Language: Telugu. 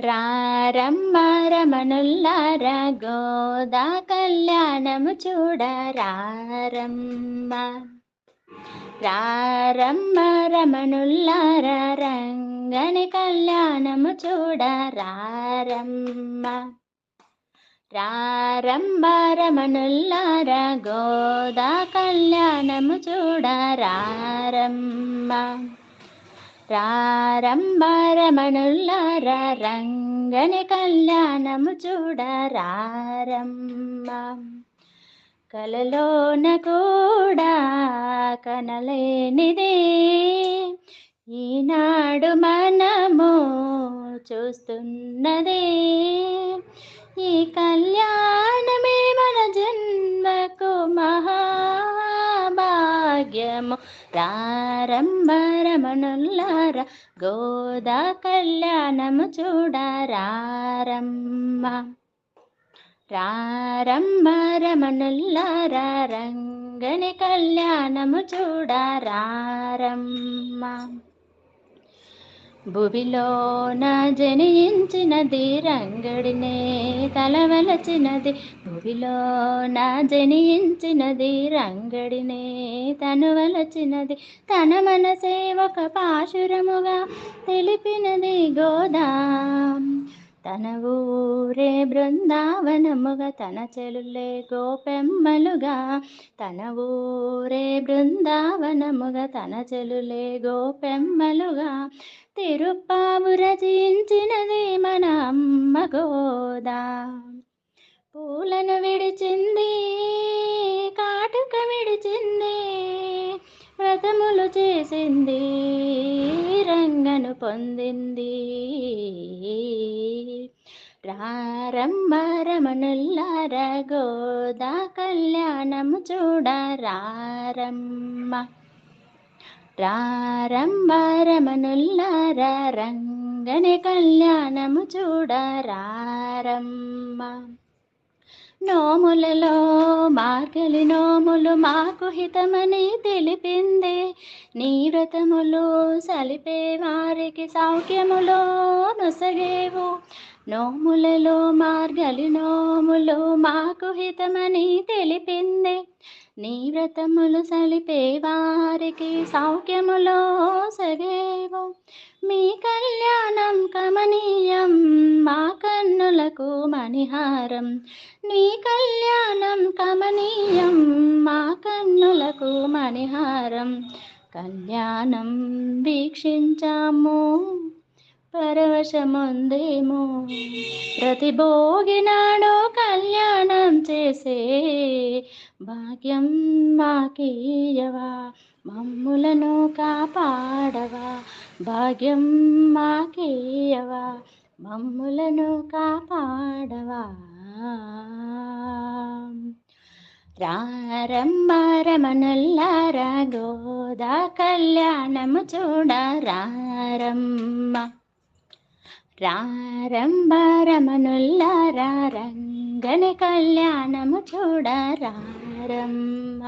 రారమ్మ రమణుల్లారా గోదా కళ్యాణము చూడ రారమ్మ. రారమ్మ రమణుల్లారా రంగని కళ్యాణము చూడ రారమ్మ. రారమ్మ రమణుల్లారా గోదా కళ్యాణము చూడ రారమ్మ. రారమ్మ రమణుల్లార రంగని కళ్యాణము చూడ రారమ్మ కలలోన కూడా కనలేనిదే. ఈనాడు మనము చూస్తున్నదే. ఈ రారమ్మ రమణుల్లార గోదా కళ్యాణము చూడ రారమ్మ రారమ్మ రమణుల్లార రంగని కళ్యాణము చూడ రారమ్మ భువిలోన జనించినది రంగడినే తలవలచినది. భువిలోన జనించినది రంగడినే తను వలచినది తన మనసే ఒక పాశురముగా తెలిపినది గోదా. తన ఊరే బృందావనముగా తన చెలులే గోపెమ్మలుగా. తన ఊరే బృందావనముగా తన చెలులే గోపెమ్మలుగా. తిరుప్పావు రచించినది మన అమ్మ గోదా. పూలను విడిచింది పొందింది. రారమ్మ రమణుల్లార గోదా కళ్యాణము చూడ రారమ్మ. రారమ్మ రమణుల్లార రంగని కళ్యాణము చూడ రారమ్మ. నోములలో మార్గలి నోములు మాకు హితమని తెలిపింది. నీ వ్రతములు సలిపే వారికి సౌఖ్యములో నొసగేవు. నోములలో మార్గలి నోములు మాకు హితమని తెలిపింది. నీ వ్రతములు సలిపే వారికి సౌఖ్యములో సగేవు మీ కళ్యాణం కమనీయం మా కన్నులకు మణిహారం. నీ కళ్యాణం కమనీయం మా కన్నులకు మణిహారం. కళ్యాణం వీక్షించాము పరవశముందేమో. ప్రతి భోగినాడో కళ్యాణం చేసే భాగ్యం మాకీయవా? మమ్ములను కాపాడవా? భాగ్యం మాకీయవా? మమ్ములను కాపాడవా? రారమ్మ రమణుల్లార గోదా కళ్యాణము చూడ రారమ్మ రారమ్మ రమణుల్లార రంగని కళ్యాణము చూడ రారమ్మ